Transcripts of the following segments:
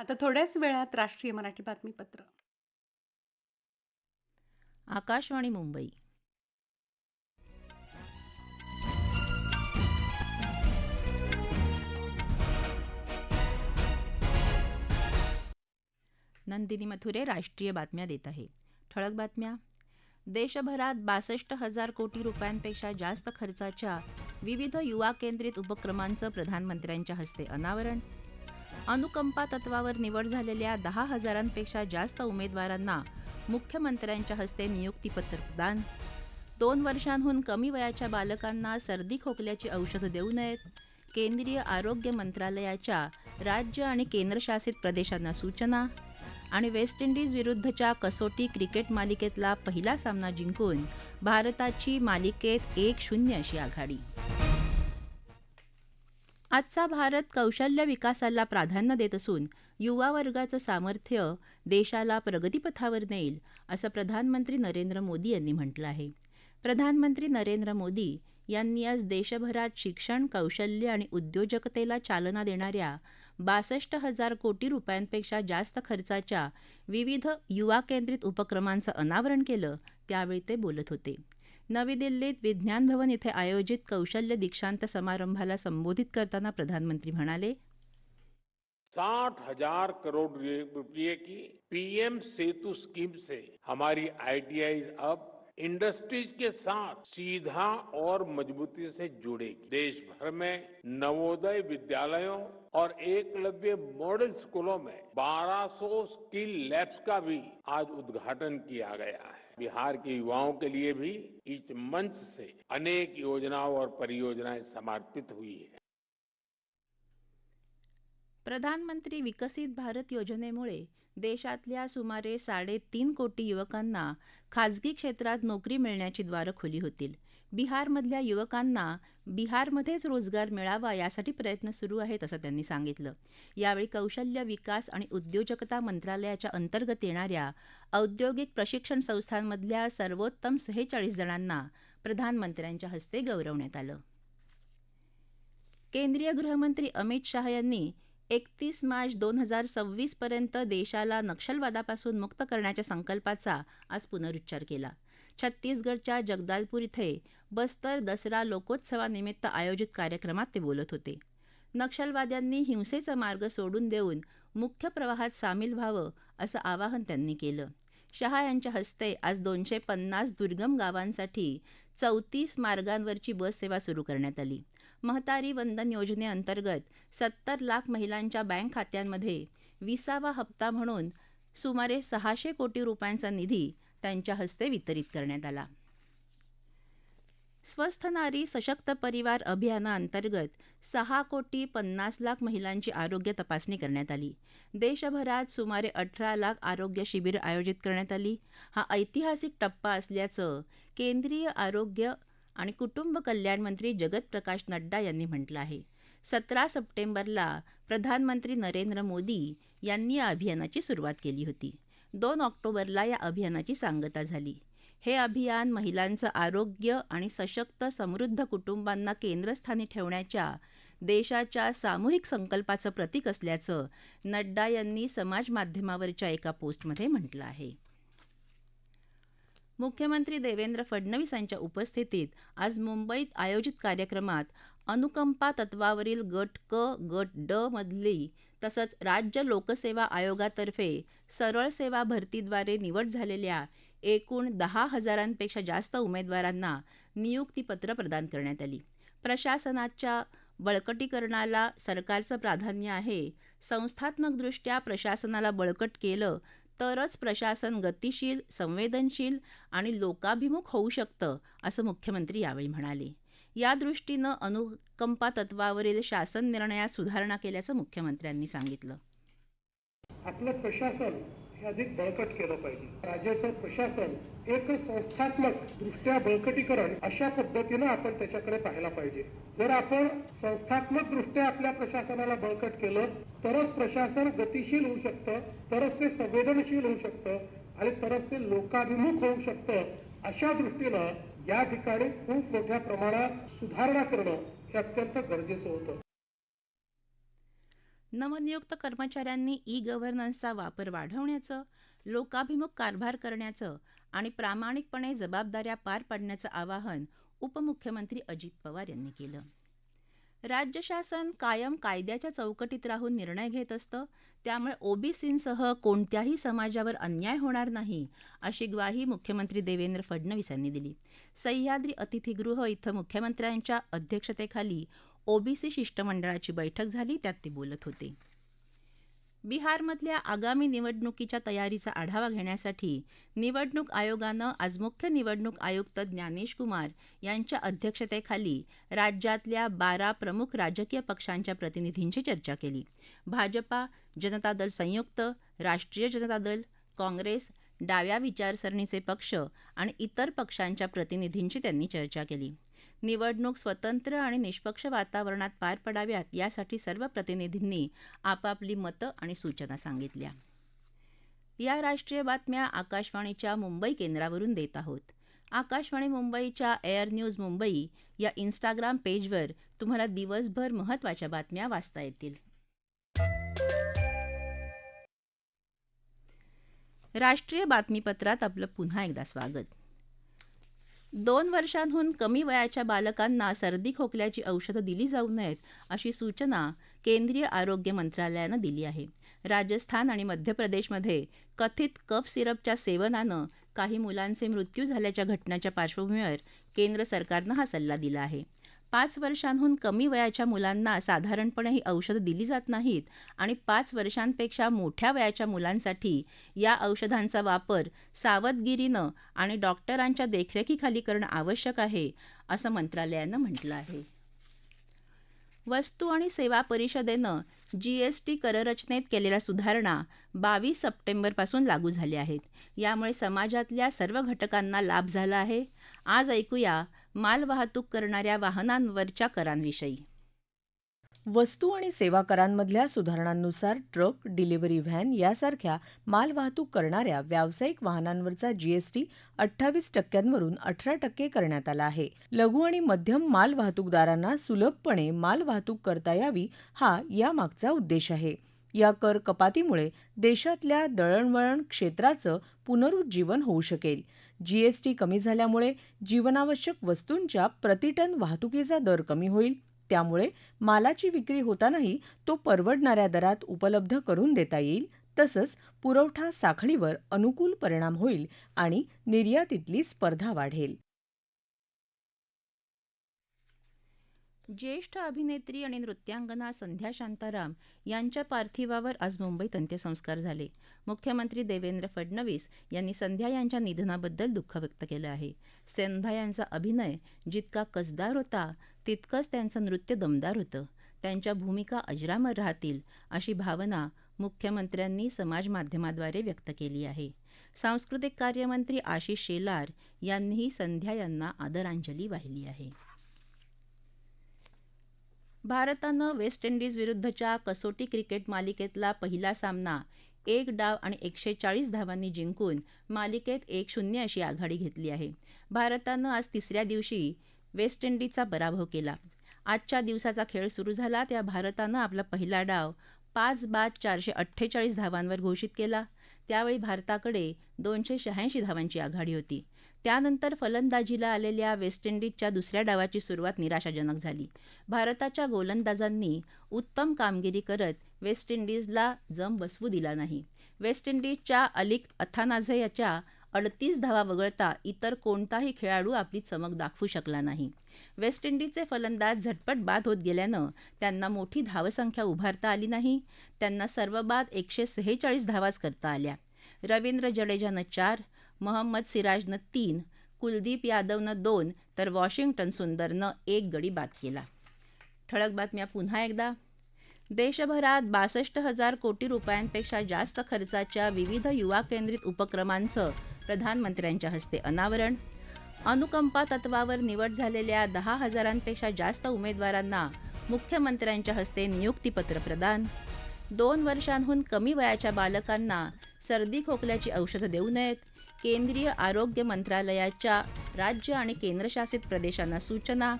आता थोड्याच वेळात राष्ट्रीय मराठी बातमीपत्र. आकाशवाणी मुंबई. नंदिनी मथुरे राष्ट्रीय बातम्या देत आहे. ठळक बातम्या. देशभरात बासष्ट हजार कोटी रुपयांपेक्षा जास्त खर्चाच्या विविध युवा केंद्रित उपक्रमांचं प्रधानमंत्र्यांच्या हस्ते अनावरण अनुकंपा तत्वावर निवड झालेल्या दहा हजारांपेक्षा जास्त उमेदवारांना मुख्यमंत्र्यांच्या हस्ते नियुक्तीपत्र प्रदान. दोन वर्षांहून कमी वयाच्या बालकांना सर्दी खोकल्याची औषधं देऊ नयेत. केंद्रीय आरोग्य मंत्रालयाच्या राज्य आणि केंद्रशासित प्रदेशांना सूचना. आणि वेस्ट इंडिज विरुद्धच्या कसोटी क्रिकेट मालिकेतला पहिला सामना जिंकून भारताची मालिकेत एक शून्य अशी आघाडी. आजचा भारत कौशल्य विकासाला प्राधान्य देत असून युवा वर्गाचं सामर्थ्य देशाला प्रगतीपथावर नेईल असं प्रधानमंत्री नरेंद्र मोदी यांनी म्हटलं आहे. प्रधानमंत्री नरेंद्र मोदी यांनी आज देशभरात शिक्षण कौशल्य आणि उद्योजकतेला चालना देणाऱ्या बासष्ट हजार कोटी रुपयांपेक्षा जास्त खर्चाच्या विविध युवा केंद्रित उपक्रमांचं अनावरण केलं त्यावेळी ते बोलत होते. नवी दिल्लीत विज्ञान भवन इथे आयोजित कौशल्य दीक्षांत समारंभाला संबोधित करताना प्रधानमंत्री म्हणाले, साठ हज़ार करोड़ रुपए की पीएम सेतु स्कीम से हमारी आईटीआई अब इंडस्ट्रीज़ के साथ सीधा और मजबूती से जुड़ेगी। देश भर में नवोदय विद्यालयों और एकलव्य मॉडल स्कूलों में 1200 स्किल लैब्स का भी आज उद्घाटन किया गया है। बिहार के युवाओं के लिए भी इस मंच से अनेक योजनाओं और परियोजनाएं समर्पित हुई है। प्रधानमंत्री विकसित भारत योजनेमुळे देशातल्या सुमारे साडेतीन कोटी युवकांना खाजगी क्षेत्रात नोकरी मिळण्याची द्वारं खुली होतील. बिहारमधल्या युवकांना बिहारमध्येच रोजगार मिळावा यासाठी प्रयत्न सुरू आहेत असं त्यांनी सांगितलं. यावेळी कौशल्य विकास आणि उद्योजकता मंत्रालयाच्या अंतर्गत येणाऱ्या औद्योगिक प्रशिक्षण संस्थांमधल्या सर्वोत्तम सेहेचाळीस जणांना प्रधानमंत्र्यांच्या हस्ते गौरवण्यात आलं. केंद्रीय गृहमंत्री अमित शाह यांनी एकतीस मार्च दोन हजार सव्वीसपर्यंत देशाला नक्षलवादापासून मुक्त करण्याच्या संकल्पाचा आज पुनरुच्चार केला. छत्तीसगडच्या जगदालपूर इथे बस्तर दसरा लोकोत्सवानिमित्त आयोजित कार्यक्रमात ते बोलत होते. नक्षलवाद्यांनी हिंसेचा मार्ग सोडून देऊन मुख्य प्रवाहात सामील व्हावं असं आवाहन त्यांनी केलं. शहा यांच्या हस्ते आज दोनशे पन्नास दुर्गम गावांसाठी चौतीस मार्गांवरची बस सेवा सुरू करण्यात आली. महतारी वंदन योजनेअंतर्गत सत्तर लाख महिलांच्या बँक खात्यांमध्ये विसावा हप्ता म्हणून सुमारे सहाशे कोटी रुपयांचा निधी त्यांच्या हस्ते वितरित करण्यात आला. स्वस्थ नारी सशक्त परिवार अभियानाअंतर्गत सहा कोटी पन्नास लाख महिलांची आरोग्य तपासणी करण्यात आली. देशभरात सुमारे अठरा लाख आरोग्य शिबिर आयोजित करण्यात आली. हा ऐतिहासिक टप्पा असल्याचं केंद्रीय आरोग्य आणि कुटुंब कल्याण मंत्री जगत प्रकाश नड्डा यांनी म्हटलं आहे. सतरा सप्टेंबरला प्रधानमंत्री नरेंद्र मोदी यांनी या अभियानाची सुरुवात केली होती. दोन ऑक्टोबरला या अभियानाची सांगता झाली. हे अभियान महिलांचं आरोग्य आणि सशक्त समृद्ध कुटुंबांना केंद्रस्थानी ठेवण्याच्या देशाच्या सामूहिक संकल्पाचं प्रतीक असल्याचं नड्डा यांनी समाजमाध्यमावरच्या एका पोस्टमध्ये म्हटलं आहे. मुख्यमंत्री देवेंद्र फडणवीस यांच्या उपस्थितीत आज मुंबईत आयोजित कार्यक्रमात अनुकंपा तत्वावरील गट क गट ड मधली तसंच राज्य लोकसेवा आयोगातर्फे सरळ सेवा भरतीद्वारे निवड झालेल्या एकूण दहा हजारांपेक्षा जास्त उमेदवारांना नियुक्तीपत्र प्रदान करण्यात आली. प्रशासनाच्या बळकटीकरणाला सरकारचं प्राधान्य आहे. संस्थात्मकदृष्ट्या प्रशासनाला बळकट केलं तरच प्रशासन गतिशील संवेदनशील आणि लोकाभिमुख होऊ शकतं असं मुख्यमंत्री यावेळी म्हणाले. या दृष्टीनं अनुकंपा तत्वावरील शासन निर्णयात सुधारणा केल्याचं मुख्यमंत्र्यांनी सांगितलं. आपलं प्रशासन हे अधिक बळकट केलं पाहिजे. राज्याचं प्रशासन एक संस्थात्मक दृष्ट्या बळकटीकरण अशा पद्धतीनं आपण त्याच्याकडे पाहायला पाहिजे. जर आपण संस्थात्मक दृष्ट्या आपल्या प्रशासनाला बळकट केलं तरच प्रशासन गतिशील होऊ शकतं तरच ते संवेदनशील होऊ शकतं आणि तरच ते लोकाभिमुख होऊ शकतं अशा दृष्टीनं या ठिकाणी खूप मोठ्या प्रमाणात सुधारणा करणं हे अत्यंत गरजेचं होतं. नवनियुक्त कर्मचाऱ्यांनी ई गव्हर्नन्सचा वापर वाढवण्याचं लोकाभिमुख कारभार करण्याचं आणि प्रामाणिकपणे जबाबदाऱ्या पार पाडण्याचं आवाहन उपमुख्यमंत्री अजित पवार यांनी केलं. राज्य शासन कायम कायद्याच्या चौकटीत राहून निर्णय घेत असतं. त्यामुळे ओबीसींसह कोणत्याही समाजावर अन्याय होणार नाही अशी ग्वाही मुख्यमंत्री देवेंद्र फडणवीस यांनी दिली. सह्याद्री अतिथीगृह इथं मुख्यमंत्र्यांच्या अध्यक्षतेखाली ओबीसी शिष्टमंडळाची बैठक झाली त्यात ते बोलत होते. बिहारमधल्या आगामी निवडणुकीच्या तयारीचा आढावा घेण्यासाठी निवडणूक आयोगानं आज मुख्य निवडणूक आयुक्त ज्ञानेश कुमार यांच्या अध्यक्षतेखाली राज्यातल्या बारा प्रमुख राजकीय पक्षांच्या प्रतिनिधींची चर्चा केली. भाजपा जनता दल संयुक्त राष्ट्रीय जनता दल काँग्रेस डाव्या विचारसरणीचे पक्ष आणि इतर पक्षांच्या प्रतिनिधींची त्यांनी चर्चा केली. निवडणूक स्वतंत्र आणि निष्पक्ष वातावरणात पार पडाव्यात यासाठी सर्व प्रतिनिधींनी आपापली मतं आणि सूचना सांगितल्या. या राष्ट्रीय बातम्या आकाशवाणीच्या मुंबई केंद्रावरून देत आहोत. आकाशवाणी मुंबईच्या एअर न्यूज मुंबई या इंस्टाग्राम पेजवर तुम्हाला दिवसभर महत्त्वाच्या बातम्या वाचता येतील. राष्ट्रीय बातमीपत्रात आपलं पुन्हा एकदा स्वागत. दोन वर्षांहून कमी वयाच्या बालकांना सर्दी खोकल्याची औषधं दिली जाऊ नयेत अशी सूचना केंद्रीय आरोग्य मंत्रालयानं दिली आहे. राजस्थान आणि मध्य प्रदेशमध्ये कथित कफ सिरपच्या सेवनानं काही मुलांचे मृत्यू झाल्याच्या घटनाच्या पार्श्वभूमीवर केंद्र सरकारनं हा सल्ला दिला आहे. पाच वर्षांहून कमी वयाच्या मुलांना साधारणपणे ही औषधं दिली जात नाहीत आणि पाच वर्षांपेक्षा मोठ्या वयाच्या मुलांसाठी या औषधांचा वापर सावधगिरीनं आणि डॉक्टरांच्या देखरेखीखाली करणं आवश्यक आहे असं मंत्रालयानं म्हटलं आहे. वस्तू आणि सेवा परिषदेनं जी एस टी कररचनेत केलेल्या सुधारणा बावीस सप्टेंबरपासून लागू झाल्या आहेत. यामुळे समाजातल्या सर्व घटकांना लाभ झाला आहे. आज ऐकूया मालवाहतूक करणाऱ्या वाहनांवरच्या करांविषयी. वस्तू आणि सेवा करांमधल्या सुधारणांनुसार ट्रक डिलिव्हरी व्हॅन यासारख्या मालवाहतूक करणाऱ्या व्यावसायिक वाहनांवरचा जीएसटी अठ्ठावीस टक्क्यांवरून अठरा टक्के करण्यात आला आहे. लघु आणि मध्यम मालवाहतूकदारांना सुलभपणे मालवाहतूक करता यावी हा यामागचा उद्देश आहे. या कर कपातीमुळे देशातल्या दळणवळण क्षेत्राचं पुनरुज्जीवन होऊ शकेल. जीएसटी कमी झाल्यामुळे जीवनावश्यक वस्तूंच्या प्रतिटन वाहतुकीचा दर कमी होईल. त्यामुळे मालाची विक्री होतानाही तो परवडणाऱ्या दरात उपलब्ध करून देता येईल. तसंच पुरवठा साखळीवर अनुकूल परिणाम होईल आणि निर्यातीतली स्पर्धा वाढेल. ज्येष्ठ अभिनेत्री आणि नृत्यांगना संध्या शांताराम यांच्या पार्थिवावर आज मुंबईत अंत्यसंस्कार झाले. मुख्यमंत्री देवेंद्र फडणवीस यांनी संध्या यांच्या निधनाबद्दल दुःख व्यक्त केलं आहे. संध्या यांचा अभिनय जितका कसदार होता तितकंच त्यांचं नृत्य दमदार होतं. त्यांच्या भूमिका अजरामर राहतील अशी भावना मुख्यमंत्र्यांनी समाजमाध्यमाद्वारे व्यक्त केली आहे. सांस्कृतिक कार्यमंत्री आशिष शेलार यांनीही संध्या यांना आदरांजली वाहिली आहे. भारतानं वेस्ट इंडिजविरुद्धच्या कसोटी क्रिकेट मालिकेतला पहिला सामना एक डाव आणि एकशे चाळीस धावांनी जिंकून मालिकेत एक शून्य अशी आघाडी घेतली आहे. भारतानं आज तिसऱ्या दिवशी वेस्ट इंडिजचा पराभव केला. आजच्या दिवसाचा खेळ सुरू झाला त्या भारतानं आपला पहिला डाव पाच बाद चारशे अठ्ठेचाळीस धावांवर घोषित केला. त्यावेळी भारताकडे दोनशे शहाऐंशी धावांची आघाडी होती. त्यानंतर फलंदाजीला आलेल्या वेस्ट इंडिजच्या दुसऱ्या डावाची सुरुवात निराशाजनक झाली. भारताच्या गोलंदाजांनी उत्तम कामगिरी करत वेस्ट इंडिजला जम बसवू दिला नाही. वेस्ट इंडिजच्या अलिक अथानाझे याच्या अडतीस धावा वगळता इतर कोणताही खेळाडू आपली चमक दाखवू शकला नाही. वेस्ट इंडिजचे फलंदाज झटपट बाद होत गेल्यानं त्यांना मोठी धावसंख्या उभारता आली नाही. त्यांना सर्व बाद एकशे सेहेचाळीस धावाच करता आल्या. रवींद्र जडेजानं चार महम्मद सिराजनं तीन कुलदीप यादवनं दोन तर वॉशिंग्टन सुंदरनं एक गडी बाद केला. ठळक बातम्या पुन्हा एकदा. देशभरात बासष्ट हजार कोटी रुपयांपेक्षा जास्त खर्चाच्या विविध युवा केंद्रित उपक्रमांचं प्रधानमंत्र्यांच्या हस्ते अनावरण. अनुकंपा तत्वावर निवड झालेल्या दहा हजारांपेक्षा जास्त उमेदवारांना मुख्यमंत्र्यांच्या हस्ते नियुक्तीपत्र प्रदान. दोन वर्षांहून कमी वयाच्या बालकांना सर्दी खोकल्याची औषधं देऊ नयेत. केंद्रीय आरोग्य मंत्रालयाच्या राज्य आणि केंद्रशासित प्रदेशांना सूचना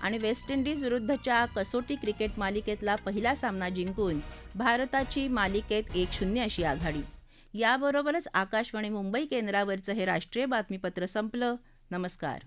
आणि वेस्ट इंडिज विरुद्धच्या कसोटी क्रिकेट मालिकेतला पहिला सामना जिंकून भारताची मालिकेत एक शून्य अशी आघाडी. याबरोबरच आकाशवाणी मुंबई केंद्रावरचं हे राष्ट्रीय बातमीपत्र संपलं. नमस्कार.